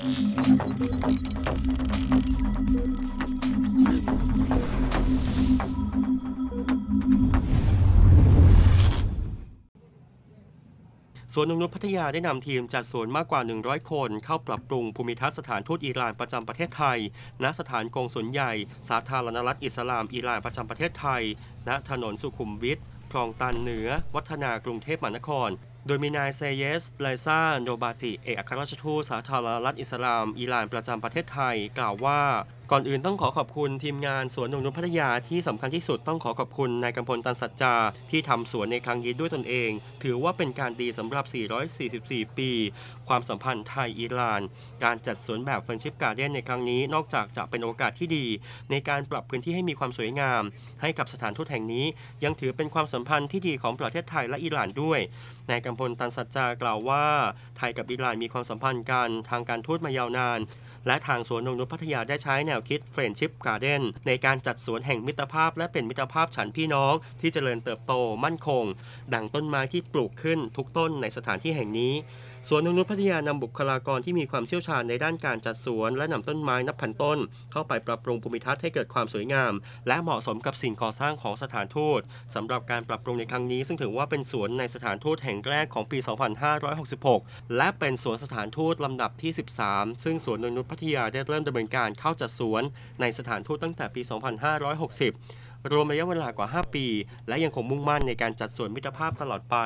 สวนนงนุษพัทยาได้นำทีมจัดสวนมากกว่า 100 คน เข้าปรับปรุงภูมิทัศน์สถานทูตอิหร่านประจำประเทศไทย ณ สถานกงสุลใหญ่ สาธารณรัฐอิสลามอิหร่านประจำประเทศไทย ณ ถนนสุขุมวิทคลองตันเหนือ วัฒนากรุงเทพมหานคร โดยมีนายเซเยส ไลซาโนบาติ เอกอัครราชทูตสาธารณรัฐอิสลามอิหร่านประจำประเทศไทย กล่าวว่า ก่อนอื่นต้องขอขอบคุณทีมงานสวนนงนุพัทยาที่สำคัญที่สุดต้องขอขอบคุณนายกำพลตันสัจจา ที่ทำสวนในครั้งนี้ด้วยตนเอง ถือว่าเป็นการดีสำหรับ 444 ปี ความสัมพันธ์ไทยอิหร่าน การจัดสวนแบบเฟรนชิพการ์เด้นในครั้งนี้นอกจากจะเป็นโอกาสที่ดี ในการปรับพื้นที่ให้มีความสวยงาม ให้กับสถานทูตแห่งนี้ ยังถือเป็นความสัมพันธ์ที่ดีของประเทศไทยและอิหร่านด้วย นายกำพลตันสัจจากล่าวว่า ไทยกับอิหร่านมีความสัมพันธ์กันทางการทูตมายาวนาน และทางสวนนงนุษพัทยาได้ใช้แนวคิดเฟรนชิพการ์เด้นในการจัดสวนแห่งมิตรภาพ และเป็นมิตรภาพฉันพี่น้องที่เจริญเติบโตมั่นคง ดังต้นไม้ที่ปลูกขึ้นทุกต้นในสถานที่แห่งนี้สวนนงนุษย์พัทยานำบุคลากรที่มีความเชี่ยวชาญในด้านการจัดสวนและนำต้นไม้นับพันต้น เข้าไปปรับปรุงภูมิทัศน์ให้เกิดความสวยงาม และเหมาะสมกับสิ่งก่อสร้างของสถานทูตสำหรับการปรับปรุงในครั้งนี้ ซึ่งถือว่าเป็นสวนในสถานทูตแห่งแรกของปี 2566 และเป็นสวนสถานทูตลำดับที่ 13 ซึ่งสวนนงนุษย์พัทยาได้เริ่มดำเนินการเข้าจัดสวนในสถานทูตตั้งแต่ปี 2560 รวมระยะเวลากว่า 5 ปี และยังคงมุ่งมั่นในการจัดสวนมิตรภาพตลอดไป